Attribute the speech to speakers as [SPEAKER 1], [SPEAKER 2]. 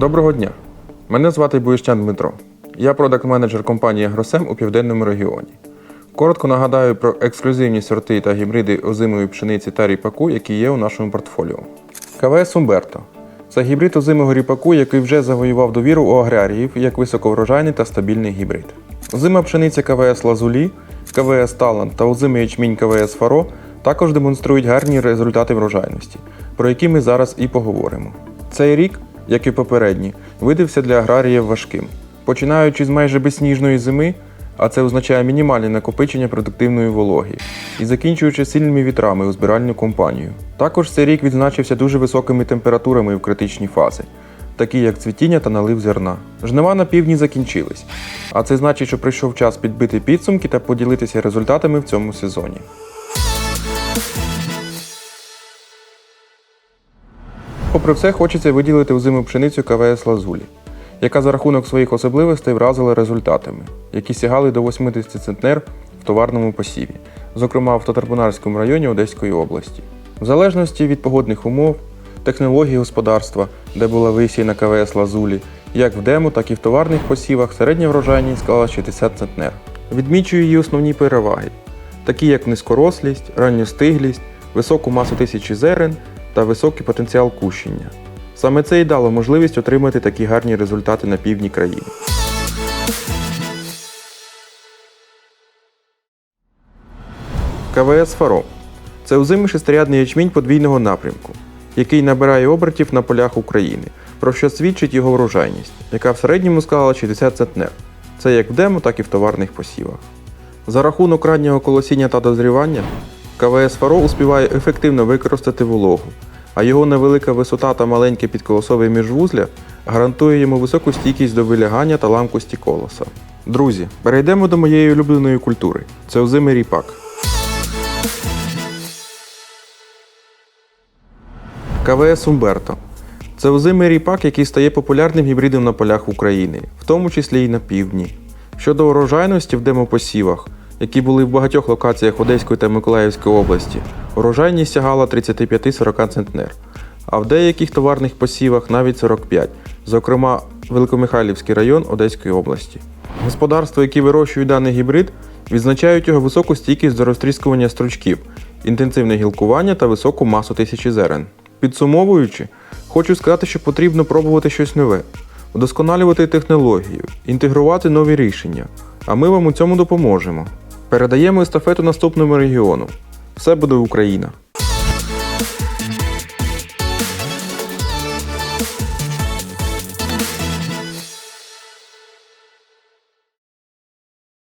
[SPEAKER 1] Доброго дня! Мене звати Буєщан Дмитро. Я продакт-менеджер компанії Агросем у південному регіоні. Коротко нагадаю про ексклюзивні сорти та гібриди озимої пшениці та ріпаку, які є у нашому портфоліо. КВС Умберто це гібрид озимого ріпаку, який вже завоював довіру у аграріїв як високоврожайний та стабільний гібрид. Озима пшениця КВС Лазулі, КВС Талант та озимий ячмінь КВС Фаро також демонструють гарні результати врожайності, про які ми зараз і поговоримо. Цей рік, як і попередні, видався для аграріїв важким. Починаючи з майже безсніжної зими, а це означає мінімальне накопичення продуктивної вологи, і закінчуючи сильними вітрами у збиральну компанію. Також цей рік відзначився дуже високими температурами в критичні фази, такі як цвітіння та налив зерна. Жнива на півдні закінчились, а це значить, що прийшов час підбити підсумки та поділитися результатами в цьому сезоні. Попри все, хочеться виділити озиму пшеницю КВС Лазулі, яка за рахунок своїх особливостей вразила результатами, які сягали до 80 центнер в товарному посіві, зокрема в Татарбунарському районі Одеської області. В залежності від погодних умов, технології господарства, де була висіяна КВС Лазулі, як в демо, так і в товарних посівах середня врожайність склала 60 центнер. Відмічую її основні переваги, такі як низькорослість, ранньостиглість, високу масу тисячі зерен та високий потенціал кущення. Саме це і дало можливість отримати такі гарні результати на півдні країни. КВС Фаро це озимий шестирядний ячмінь подвійного напрямку, який набирає обертів на полях України, про що свідчить його врожайність, яка в середньому склала 60 центнер. Це як в демо, так і в товарних посівах. За рахунок раннього колосіння та дозрівання, КВС Фаро успіває ефективно використати вологу, а його невелика висота та маленьке підколосове міжвузля гарантує йому високу стійкість до вилягання та ламкості колоса. Друзі, перейдемо до моєї улюбленої культури це озимий ріпак. КВС Умберто це озимий ріпак, який стає популярним гібридом на полях України, в тому числі і на півдні. Щодо урожайності в демопосівах, які були в багатьох локаціях Одеської та Миколаївської області, урожайність сягала 35-40 центнер, а в деяких товарних посівах навіть 45, зокрема Великомихайлівський район Одеської області. Господарства, які вирощують даний гібрид, відзначають його високу стійкість до розтріскування стручків, інтенсивне гілкування та високу масу тисячі зерен. Підсумовуючи, хочу сказати, що потрібно пробувати щось нове, удосконалювати технологію, інтегрувати нові рішення, а ми вам у цьому допоможемо. Передаємо естафету наступному регіону. Все буде Україна!